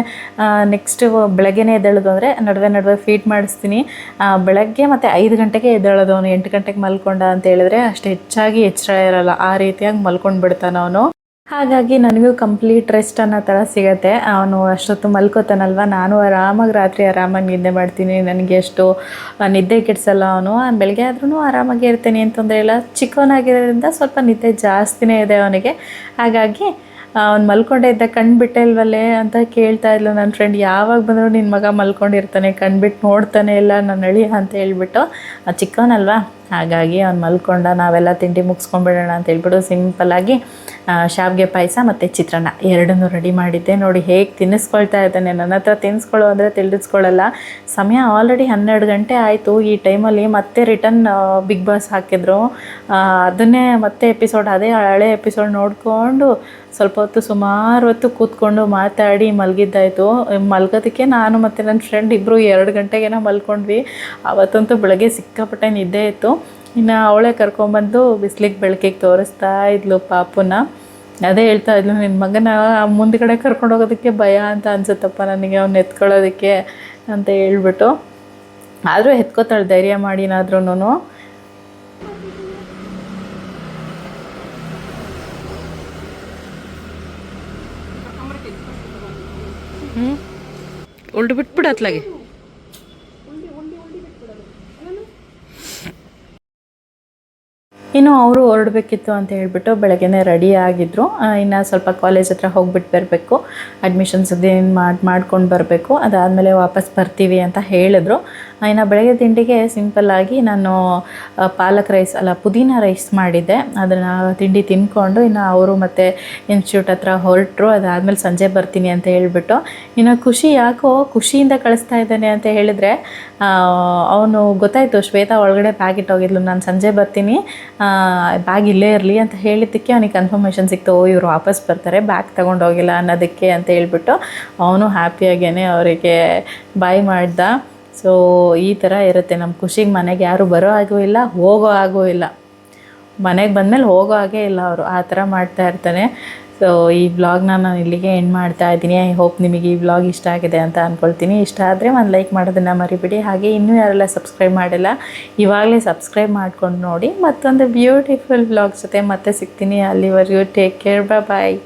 ನೆಕ್ಸ್ಟ್ ಬೆಳಗ್ಗೆನೇ ಎದ್ದೇಳೋದು ಅಂದರೆ ನಡುವೆ ನಡುವೆ ಫೀಟ್ ಮಾಡಿಸ್ತೀನಿ. ಬೆಳಗ್ಗೆ ಮತ್ತು ಐದು ಗಂಟೆಗೆ ಎದ್ದೇಳೋದು ಅವನು. ಎಂಟು ಗಂಟೆಗೆ ಮಲ್ಕೊಂಡ ಅಂತ ಹೇಳಿದ್ರೆ ಅಷ್ಟು ಹೆಚ್ಚಾಗಿ ಎಚ್ಚರ ಇರೋಲ್ಲ. ಆ ರೀತಿಯಾಗಿ ಮಲ್ಕೊಂಡು ಬಿಡ್ತಾನೆ ಅವನು. ಹಾಗಾಗಿ ನನಗೂ ಕಂಪ್ಲೀಟ್ ರೆಸ್ಟ್ ಅನ್ನೋ ಥರ ಸಿಗತ್ತೆ. ಅವನು ಅಷ್ಟೊತ್ತು ಮಲ್ಕೋತಾನಲ್ವ? ನಾನು ಆರಾಮಾಗಿ ರಾತ್ರಿ ಆರಾಮಾಗಿ ನಿದ್ದೆ ಮಾಡ್ತೀನಿ. ನನಗೆ ಎಷ್ಟು ನಿದ್ದೆ ಕೆಡಿಸಲ್ಲ ಅವನು. ಬೆಳಗ್ಗೆ ಆದ್ರೂ ಆರಾಮಾಗಿ ಇರ್ತೇನೆ ಅಂತಂದ್ರೆ ಇಲ್ಲ. ಚಿಕ್ಕವನಾಗಿರೋದ್ರಿಂದ ಸ್ವಲ್ಪ ನಿದ್ದೆ ಜಾಸ್ತಿನೇ ಇದೆ ಅವನಿಗೆ. ಹಾಗಾಗಿ ಅವ್ನು ಮಲ್ಕೊಂಡೇ ಇದ್ದ ಕಣ್ಬಿಟ್ಟೆ ಇಲ್ವಲ್ಲೇ ಅಂತ ಕೇಳ್ತಾ ಇದ್ಲು ನನ್ನ ಫ್ರೆಂಡ್ ಯಾವಾಗ ಬಂದರೂ ನಿನ್ನ ಮಗ ಮಲ್ಕೊಂಡಿರ್ತಾನೆ ಕಣ್ಬಿಟ್ಟು ನೋಡ್ತಾನೆ ಇಲ್ಲ ನನ್ನ ಅಳಿಯ ಅಂತ ಹೇಳ್ಬಿಟ್ಟು. ಚಿಕ್ಕವನಲ್ವಾ? ಹಾಗಾಗಿ ಅವ್ನು ಮಲ್ಕೊಂಡ, ನಾವೆಲ್ಲ ತಿಂಡಿ ಮುಗಿಸ್ಕೊಂಡ್ಬಿಡೋಣ ಅಂತ ಹೇಳ್ಬಿಟ್ಟು ಸಿಂಪಲ್ಲಾಗಿ ಶಾವಿಗೆ ಪಾಯಸ ಮತ್ತು ಚಿತ್ರಾನ್ನ ಎರಡನ್ನೂ ರೆಡಿ ಮಾಡಿದ್ದೆ. ನೋಡಿ ಹೇಗೆ ತಿನ್ನಿಸ್ಕೊಳ್ತಾ ಇದ್ದಾನೆ. ನನ್ನ ಹತ್ರ ತಿನ್ನಿಸ್ಕೊಳ್ಳೋ ಅಂದರೆ ತಿಳಿಸ್ಕೊಳ್ಳಲ್ಲ ಸಮಯ ಆಲ್ರೆಡಿ ಹನ್ನೆರಡು ಗಂಟೆ ಆಯಿತು. ಈ ಟೈಮಲ್ಲಿ ಮತ್ತೆ ರಿಟರ್ನ್ ಬಿಗ್ ಬಾಸ್ ಹಾಕಿದ್ರು. ಅದನ್ನೇ ಮತ್ತೆ ಎಪಿಸೋಡ್ ಅದೇ ಹಳೆ ಎಪಿಸೋಡ್ ನೋಡಿಕೊಂಡು ಸ್ವಲ್ಪ ಹೊತ್ತು ಸುಮಾರು ಹೊತ್ತು ಕೂತ್ಕೊಂಡು ಮಾತಾಡಿ ಮಲಗಿದ್ದಾಯಿತು. ಮಲ್ಗೋದಕ್ಕೆ ನಾನು ಮತ್ತು ನನ್ನ ಫ್ರೆಂಡ್ ಇಬ್ಬರು ಎರಡು ಗಂಟೆಗೇನೋ ಮಲ್ಕೊಂಡ್ವಿ. ಅವತ್ತಂತೂ ಬೆಳಗ್ಗೆ ಸಿಕ್ಕಾಪಟ್ಟೆ ನಿದ್ದೆ ಇತ್ತು. ಇನ್ನು ಅವಳೇ ಕರ್ಕೊಂಬಂದು ಬಿಸ್ಲಿಗೆ ಬೆಳಕಿಗೆ ತೋರಿಸ್ತಾ ಇದ್ಲು ಪಾಪುನ. ಅದೇ ಹೇಳ್ತಾ ಇದ್ಲು ನಿನ್ನ ಮಗನ ಮುಂದ್ಗಡೆ ಕರ್ಕೊಂಡು ಹೋಗೋದಕ್ಕೆ ಭಯ ಅಂತ ಅನ್ಸುತ್ತಪ್ಪ ನನಗೆ, ಅವ್ನು ಎತ್ಕೊಳ್ಳೋದಕ್ಕೆ ಅಂತ ಹೇಳ್ಬಿಟ್ಟು. ಆದರೂ ಎತ್ಕೋತಾಳೆ ಧೈರ್ಯ ಮಾಡಿನಾದ್ರೂ ಉಲ್ಟು ಬಿಟ್ಬಿಡು ಅತ್ಲಾಗೆ ಇನ್ನು ಅವರು ಹೊರಡಬೇಕಿತ್ತು ಅಂತ ಹೇಳಿಬಿಟ್ಟು ಬೆಳಗ್ಗೆನೇ ರೆಡಿ ಆಗಿದ್ದರು ಇನ್ನು ಸ್ವಲ್ಪ ಕಾಲೇಜ್ ಹತ್ರ ಹೋಗ್ಬಿಟ್ಟು ಬರಬೇಕು. ಅಡ್ಮಿಷನ್ಸ್ ಅದೇನು ಮಾಡಿ ಮಾಡ್ಕೊಂಡು ಬರಬೇಕು. ಅದಾದಮೇಲೆ ವಾಪಸ್ ಬರ್ತೀವಿ ಅಂತ ಹೇಳಿದ್ರು. ಇನ್ನು ಬೆಳಗ್ಗೆ ತಿಂಡಿಗೆ ಸಿಂಪಲ್ಲಾಗಿ ನಾನು ಪಾಲಕ್ ರೈಸ್ ಅಲ್ಲ, ಪುದೀನ ರೈಸ್ ಮಾಡಿದ್ದೆ. ಅದನ್ನು ತಿಂಡಿ ತಿಂದ್ಕೊಂಡು ಇನ್ನು ಅವರು ಮತ್ತು ಇನ್ಸ್ಟಿಟ್ಯೂಟ್ ಹತ್ರ ಹೊರಟರು. ಅದಾದಮೇಲೆ ಸಂಜೆ ಬರ್ತೀನಿ ಅಂತ ಹೇಳಿಬಿಟ್ಟು. ಇನ್ನು ಖುಷಿ ಯಾಕೋ ಖುಷಿಯಿಂದ ಕಳಿಸ್ತಾ ಇದ್ದಾನೆ ಅಂತ ಹೇಳಿದರೆ ಅವನು ಗೊತ್ತಾಯಿತು, ಶ್ವೇತಾ ಒಳಗಡೆ ಬ್ಯಾಗ್ ಇಟ್ಟೋಗಿದ್ಲು. ನಾನು ಸಂಜೆ ಬರ್ತೀನಿ. ಬ್ಯಾಗ್ ಇಲ್ಲೇ ಇರಲಿ ಅಂತ ಹೇಳಿದ್ದಕ್ಕೆ ಅವನಿಗೆ ಕನ್ಫರ್ಮೇಷನ್ ಸಿಕ್ತು. ಓ, ಇವರು ವಾಪಸ್ ಬರ್ತಾರೆ ಬ್ಯಾಗ್ ತೊಗೊಂಡೋಗಿಲ್ಲ ಅನ್ನೋದಕ್ಕೆ ಅಂತ ಹೇಳ್ಬಿಟ್ಟು ಅವನು ಹ್ಯಾಪಿಯಾಗೇ ಅವರಿಗೆ ಬಾಯ್ ಮಾಡ್ದ. ಸೊ ಈ ಥರ ಇರುತ್ತೆ. ನಮ್ಮ ಖುಷಿಗೆ ಮನೆಗೆ ಯಾರು ಬರೋ ಹಾಗೂ ಇಲ್ಲ, ಹೋಗೋ ಹಾಗೂ ಇಲ್ಲ. ಮನೆಗೆ ಬಂದಮೇಲೆ ಹೋಗೋ ಹಾಗೆ ಇಲ್ಲ ಅವರು. ಆ ಥರ ಮಾಡ್ತಾ ಇರ್ತಾನೆ. ಸೊ ಈ ವ್ಲಾಗ್ನ ನಾನು ಇಲ್ಲಿಗೆ ಎಂಡ್ ಮಾಡ್ತಾ ಇದ್ದೀನಿ. ಐ ಹೋಪ್ ನಿಮಗೆ ಈ ವ್ಲಾಗ್ ಇಷ್ಟ ಆಗಿದೆ ಅಂತ ಅಂದ್ಕೊಳ್ತೀನಿ ಇಷ್ಟ ಆದರೆ ಒಂದು ಲೈಕ್ ಮಾಡೋದನ್ನು ಮರಿಬಿಡಿ. ಹಾಗೆ ಇನ್ನೂ ಯಾರೆಲ್ಲ ಸಬ್ಸ್ಕ್ರೈಬ್ ಮಾಡಿಲ್ಲ, ಇವಾಗಲೇ ಸಬ್ಸ್ಕ್ರೈಬ್ ಮಾಡ್ಕೊಂಡು ನೋಡಿ ಮತ್ತೊಂದು ಬ್ಯೂಟಿಫುಲ್ ವ್ಲಾಗ್ ಜೊತೆ ಮತ್ತೆ ಸಿಗ್ತೀನಿ. ಅಲ್ಲಿವರೆಗೂ ಟೇಕ್ ಕೇರ್ ಬಾಯ್